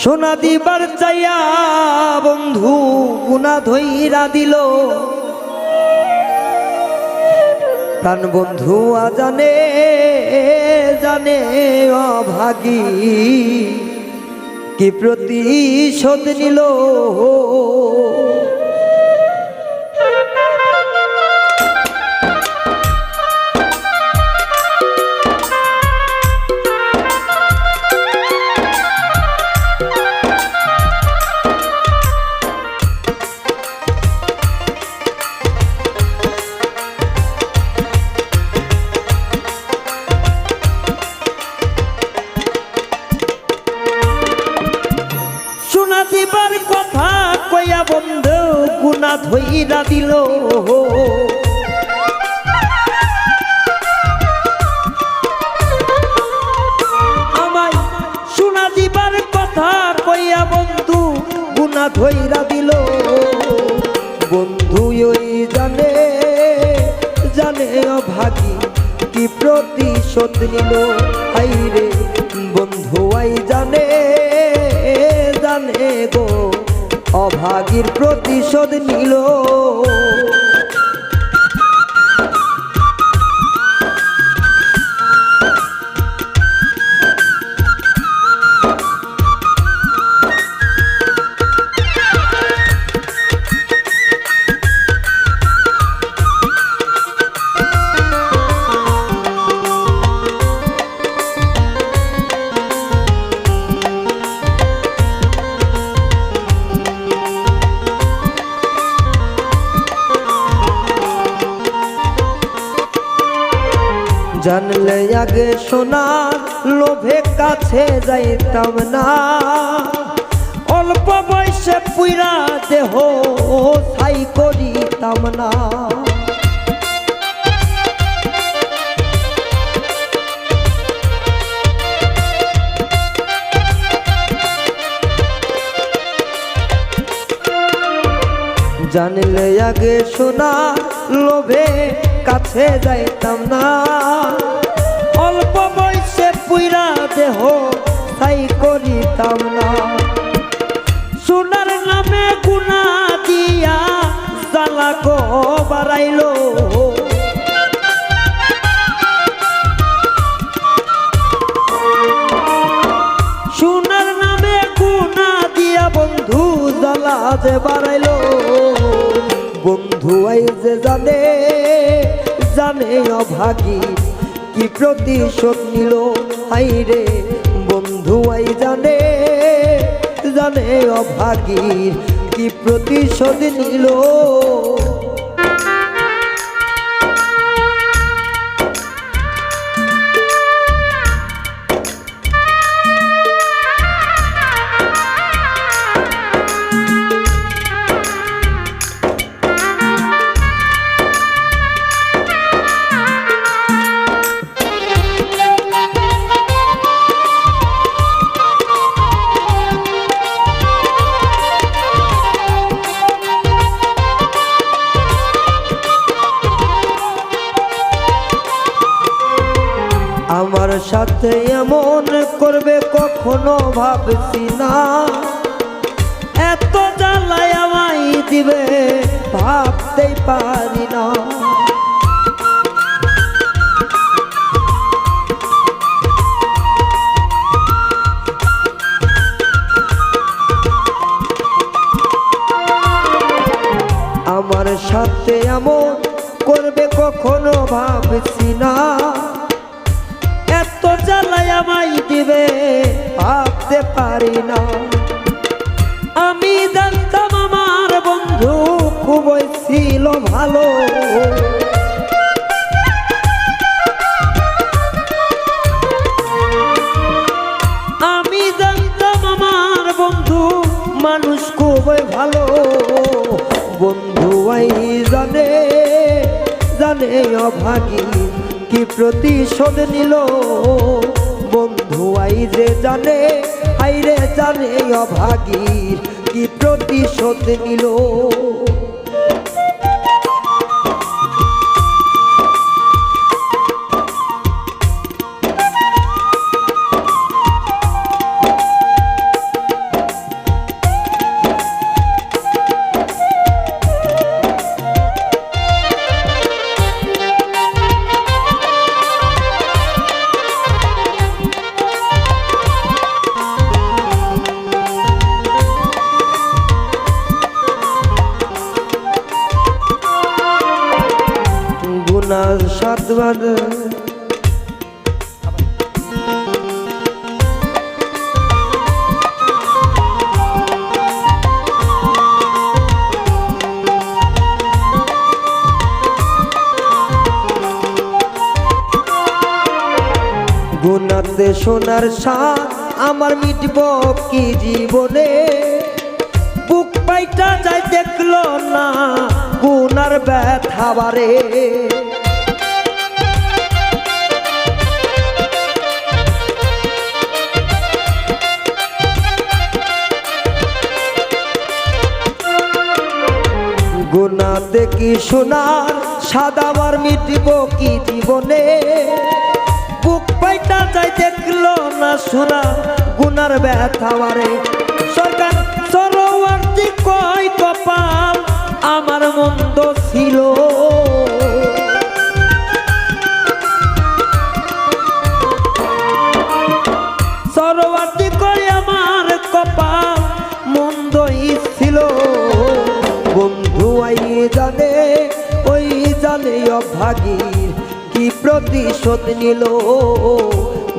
সোনা দিবার চাইয়া বন্ধু গুনা ধইরা দিল। প্রাণ বন্ধু আজানে, জানে অভাগী। কি প্রতিশোধ নিল? গুনা ধইরা দিল। কথা বন্ধু দিল। বন্ধু জানে জানে অভাগী কি প্রতিশোধ নিল। হাইরে, বন্ধু আই জানে জানে গো অভাগীর প্রতিশোধ নিল। জানলে আগে সোনার লোভে কাছে যাইতাম না। অল্প বয়সে পুইরা দেহ ছাই করিতাম না। জানলে আগে সোনা লোভে কাছে যাইতাম না। করিতাম না। সোনার নামে গুনা দিয়া জ্বালা গো বাড়াইলো। সোনার নামে গুনা দিয়া বন্ধু জ্বালা যে বাড়াইলো। বন্ধু আই যে জানে জানে অভাগী কি প্রতিশোধ নিল। হাইরে, বন্ধু আই জানে জানে অভাগীর কি প্রতিশোধ নিল? আমার সাথে এমন করবে কখনো ভাবছি না। এত জ্বালায় আমায় দিবে, ভাবতেই পারি না। আমার সাথে এমন করবে কখনো ভাবছি না। আমায় দিবে, ভাবতে পারি না। আমি জানতাম আমার বন্ধু খুবই ছিল ভালো। আমি জানতাম আমার বন্ধু মানুষ খুবই ভালো। বন্ধু জানে জানে অভাগী কি প্রতিশোধ নিল। বন্ধু আই যে জানে আইরে জানে অভাগীর কি প্রতিশোধ নিল? মানে গুনাতে সোনার সাথ আমার মিটব কি জীবনে। বুক পাইটা যাই দেখল না, গুনার ব্যথা বারে। গুনাতে দেখি সোনার, সাদা মিটিব কি জীবনে? বুক পাইটা যাই দেখল না সোনা, গুনার ব্যথা মারে সরকার সরোয়ার্তি কয় কপাল, আমার মন্দ ছিল। আই জানে, ওই জানে অভাগীর কি প্রতিশোধ নিল?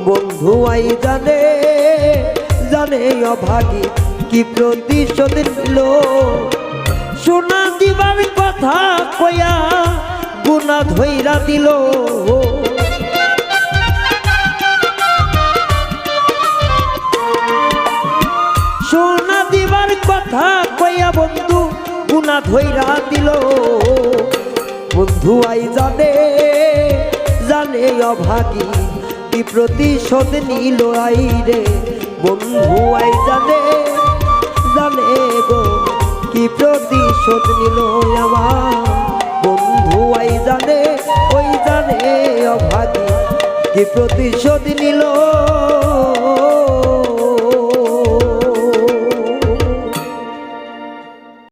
বন্ধু আই জানে জানে অভাগী কি প্রতিশোধ নিল? সোনা দিবার কথা কয়া গুনা ধৈরা দিল। সোনা দিবার কথা কইয়া বন্ধু গুনা ধৈরা দিল। বন্ধু আই জানে জানে অভাগী, কি প্রতিশোধ নিল আই রে বন্ধু আই জানে জানে গো, কি প্রতিশোধ নিল আমার। বন্ধু আই জানে, ওই জানে অভাগী, কি প্রতিশোধ নিল